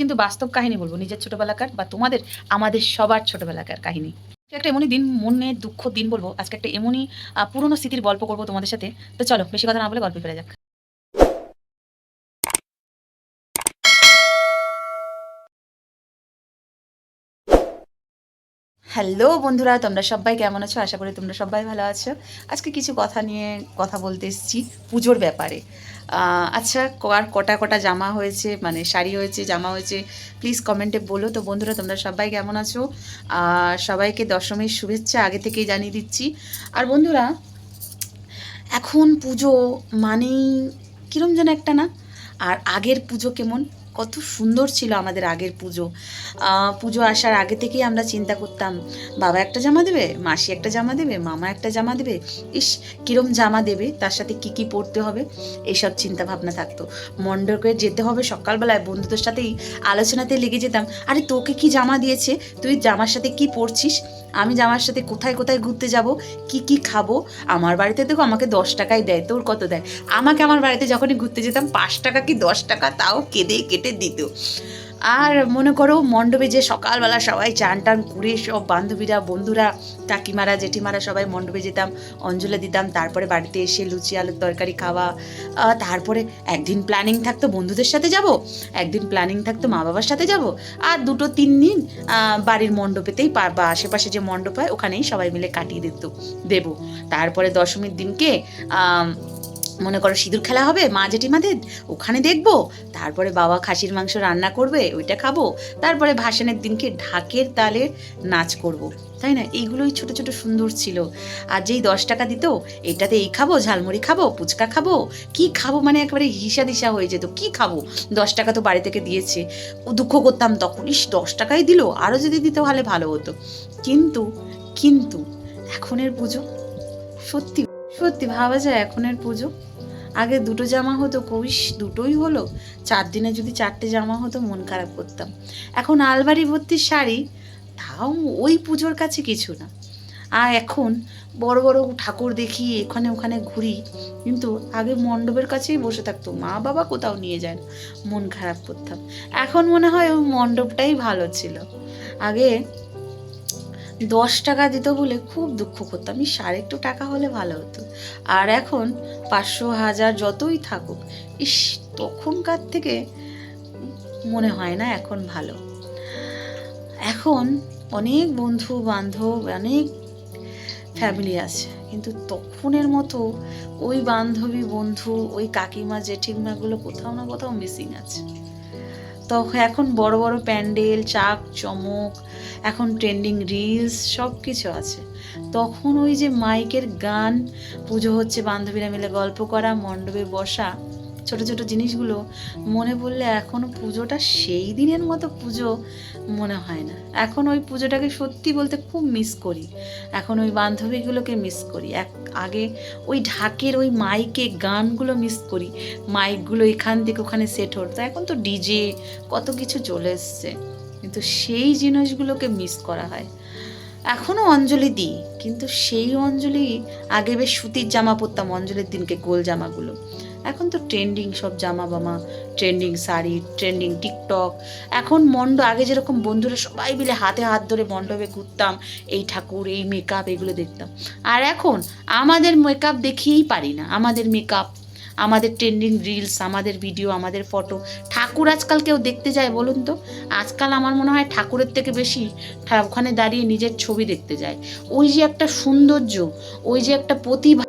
কিন্তু বাস্তব কাহিনী বলব। নিজের ছোটবেলাকার বা তোমাদের, আমাদের সবার ছোটবেলাকার কাহিনী। একটা এমনই দিন, মনে দুঃখ দিন বলব। আজকে একটা এমনই পুরনো স্মৃতির গল্প করব তোমাদের সাথে। তো চলো, বেশি কথা না বলে গল্প ফেরা যাক। হ্যালো বন্ধুরা, তোমরা সবাই কেমন আছো? আশা করি তোমরা সবাই ভালো আছো। আজকে কিছু কথা নিয়ে কথা বলতে এসেছি পুজোর ব্যাপারে। আচ্ছা আর কটা কটা জামা হয়েছে? মানে শাড়ি হয়েছে, জামা হয়েছে? প্লিজ কমেন্টে বলো। তো বন্ধুরা, তোমরা সবাই কেমন আছো? আর সবাইকে দশমীর শুভেচ্ছা আগে থেকেই জানিয়ে দিচ্ছি। আর বন্ধুরা, এখন পুজো মানেই কিরম যেন একটা না? আর আগের পুজো কেমন? কত সুন্দর ছিল আমাদের আগের পুজো। পুজো আসার আগে থেকেই আমরা চিন্তা করতাম, বাবা একটা জামা দেবে, মাসি একটা জামা দেবে, মামা একটা জামা দেবে, ইস, কিরম জামা দেবে, তার সাথে কি কি পরতে হবে, এইসব চিন্তা ভাবনা থাকতো। মণ্ডপে যেতে হবে সকালবেলায়, বন্ধুদের সাথেই আলোচনাতে লেগে যেতাম, আরে তোকে কি জামা দিয়েছে? তুই জামার সাথে কি পরছিস? আমি জামার সাথে কোথায় কোথায় ঘুরতে যাব? কি কি খাব? আমার বাড়িতে দেখো আমাকে দশ টাকাই দেয়, তোর কত দেয়? আমাকে আমার বাড়িতে যখনই ঘুরতে যেতাম, পাঁচ টাকা কি দশ টাকা? তাও কেঁদে কেটে দিত আর মনে করো, মণ্ডপে যে সকালবেলা সবাই চান টান করে সব বান্ধবীরা, বন্ধুরা, কাকিমারা, জেঠিমারা সবাই মণ্ডপে যেতাম, অঞ্জলি দিতাম, তারপরে বাড়িতে এসে লুচি, আলুর তরকারি খাওয়া তারপরে একদিন প্ল্যানিং থাকতো বন্ধুদের সাথে যাব, একদিন প্ল্যানিং থাকতো মা বাবার সাথে যাব, আর দুটো তিন দিন বাড়ির মণ্ডপেতেই বা আশেপাশে যে মণ্ডপ হয়, ওখানেই সবাই মিলে কাটিয়ে দিত, দেবো। তারপরে দশমীর দিনকে মনে করো সিঁদুর খেলা হবে, মা জেঠিমাদের, ওখানে দেখব। তারপরে বাবা খাসির মাংস রান্না করবে, ওইটা খাব। তারপরে ভাসানের দিনকে ঢাকের তালে নাচ করব। তাই না? এইগুলোই ছোট ছোট সুন্দর ছিল। আর যেই দশ টাকা দিত এটাতে এই খাব, ঝালমুড়ি খাব, ফুচকা খাব। কি খাব মানে একেবারে হিসা দিশা হয়ে যেত। কি খাব? দশ টাকা তো বাড়ি থেকে দিয়েছে। দুঃখ করতাম তখন। ইস, দশ টাকাই দিল। আরও যদি দিতে হলে ভালো হতো। কিন্তু কিন্তু, এখনের পুজো সত্যি সত্যি ভাবা যায় এখনের পুজো। আগে দুটো জামা হতো কইস দুটোই হলো। চার দিনে যদি চারটে জামা হতো, মন খারাপ করতাম। এখন আলমারি ভর্তি শাড়ি, তাও ওই পুজোর কাছে কিছু না। আর এখন বড় বড় ঠাকুর দেখি, এখানে ওখানে ঘুরি। কিন্তু আগে মণ্ডপের কাছেই বসে থাকতো। মা বাবা কোথাও নিয়ে যায় না। মন খারাপ করতাম। এখন মনে হয় ওই মণ্ডপটাই ভালো ছিল। আগে দশ টাকা দিত বলে খুব দুঃখ করতাম। এই সাড়ে একটু টাকা হলে ভালো হতো। আর এখন পাঁচশো হাজার যতই থাকুক, ইস, তখনকার থেকে মনে হয় না এখন ভালো। এখন অনেক বন্ধু বান্ধব, অনেক ফ্যামিলি আছে, কিন্তু তখনের মতো ওই বান্ধবী বন্ধু, ওই কাকিমা, জেঠিমাগুলো কোথাও না কোথাও মিসিং আছে। তখন এখন বড় বড় প্যান্ডেল, চাক চমক, এখন ট্রেন্ডিং রিলস সব কিছু আছে। তখন ওই যে মাইকের গান, পুজো হচ্ছে, বান্ধবীরা মিলে গল্প করা, মণ্ডপে বসা, ছোট ছোট জিনিসগুলো, মনে পড়লে এখনও পুজোটা সেই দিনের মতো পুজো মনে হয় না। এখন ওই পুজোটাকে সত্যি বলতে খুব মিস করি। এখন ওই বান্ধবীগুলোকে মিস করি। এক, আগে ওই ঢাকের ওই মাইকে গানগুলো মিস করি। মাইকগুলো এখান থেকে ওখানে সেট হতো। এখন তো ডিজে কত কিছু চলে এসছে। কিন্তু সেই জিনিসগুলোকে মিস করা হয়। এখনও অঞ্জলি দিই, কিন্তু সেই অঞ্জলি আগে বেশ সুতির জামা পরতাম, অঞ্জলির দিনকে গোল জামাগুলো। এখন তো ট্রেন্ডিং সব জামা বামা ট্রেন্ডিং শাড়ি ট্রেন্ডিং টিকটক এখন মণ্ড আগে যেরকম বন্ধুরা সবাই মিলে হাতে হাত ধরে মণ্ডপে ঘুরতাম, এই ঠাকুর, এই মেকআপ এগুলো দেখতাম। আর এখন আমাদের মেকআপ দেখিয়েই পারি না, আমাদের মেকআপ আমাদের ট্রেন্ডিং রিলস আমাদের ভিডিও আমাদের ফটো ঠাকুর আজকাল কেউ দেখতে যায় বলুন তো? আজকাল আমার মনে হয় ঠাকুরের থেকে বেশি ওখানে দাঁড়িয়ে নিজের ছবি দেখতে যায়। ওই যে একটা সৌন্দর্য, ওই যে একটা প্রতিভা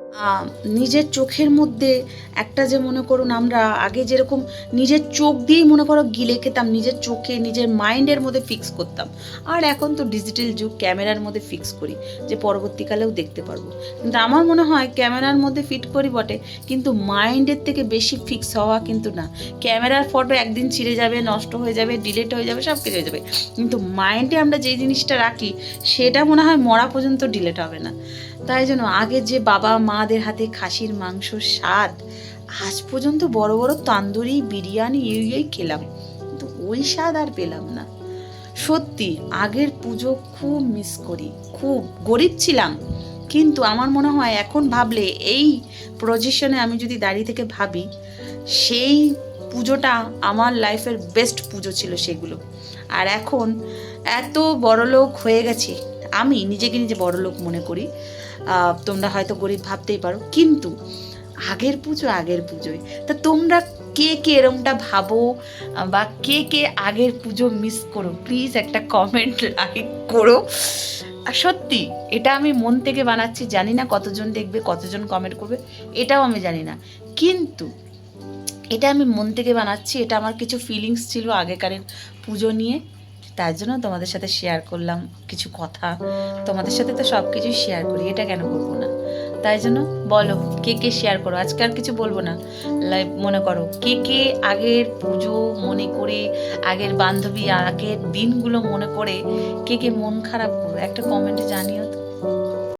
নিজের চোখের মধ্যে একটা যে মনে করুন আমরা আগে যেরকম নিজের চোখ দিয়েই মনে করো গিলে খেতাম, নিজের চোখে, নিজের মাইন্ডের মধ্যে ফিক্স করতাম। আর এখন তো ডিজিটাল যুগ, ক্যামেরার মধ্যে ফিক্স করি, যে পরবর্তীকালেও দেখতে পারব। কিন্তু আমার মনে হয় ক্যামেরার মধ্যে ফিট করি বটে, কিন্তু মাইন্ডের থেকে বেশি ফিক্স হওয়া কিন্তু না। ক্যামেরার ফটো একদিন ছিঁড়ে যাবে, নষ্ট হয়ে যাবে ডিলেট হয়ে যাবে, সব কিছু হয়ে যাবে। কিন্তু মাইন্ডে আমরা যেই জিনিসটা রাখি, সেটা মনে হয় মরা পর্যন্ত ডিলেট হবে না। তাই জন্য আগে যে বাবা মাদের হাতে খাসির মাংস, স্বাদ, আজ পর্যন্ত বড় বড় তান্দুরি, বিরিয়ানি এই খেলাম। কিন্তু ওই স্বাদ আর পেলাম না। সত্যি, আগের পুজো খুব মিস করি, খুব গরিব ছিলাম। কিন্তু আমার মনে হয় এখন ভাবলে এই পজিশনে আমি যদি দাঁড়িয়ে থেকে ভাবি, সেই পুজোটা আমার লাইফের বেস্ট পুজো ছিল সেগুলো। আর এখন এত বড়লোক হয়ে গেছি, আমি নিজেকে নিজে বড়লোক মনে করি। তোমরা হয়তো গরিব ভাবতেই পারো। কিন্তু আগের পুজো আগের পুজোয়। তা তোমরা কে কে এরমটা ভাবো বা কে কে আগের পুজো মিস করো? প্লিজ একটা কমেন্ট লাইক করো। আর সত্যি, এটা আমি মন থেকে বানাচ্ছি। জানি না কতজন দেখবে, কতজন কমেন্ট করবে, এটাও আমি জানি না। কিন্তু এটা আমি মন থেকে বানাচ্ছি। এটা আমার কিছু ফিলিংস ছিল আগেকারের পুজো নিয়ে। তার জন্য তোমাদের সাথে শেয়ার করলাম কিছু কথা। তোমাদের সাথে তো সব কিছুই শেয়ার করি, এটা কেন করব না? তাই জন্য বলো, কে কে শেয়ার করো? আজকে আর কিছু বলব না। লাইভ মনে করো, কে কে আগের পুজো মনে করে, আগের বান্ধবী আগের দিনগুলো মনে করে, কে কে মন খারাপ করো একটা কমেন্টে জানিও তো।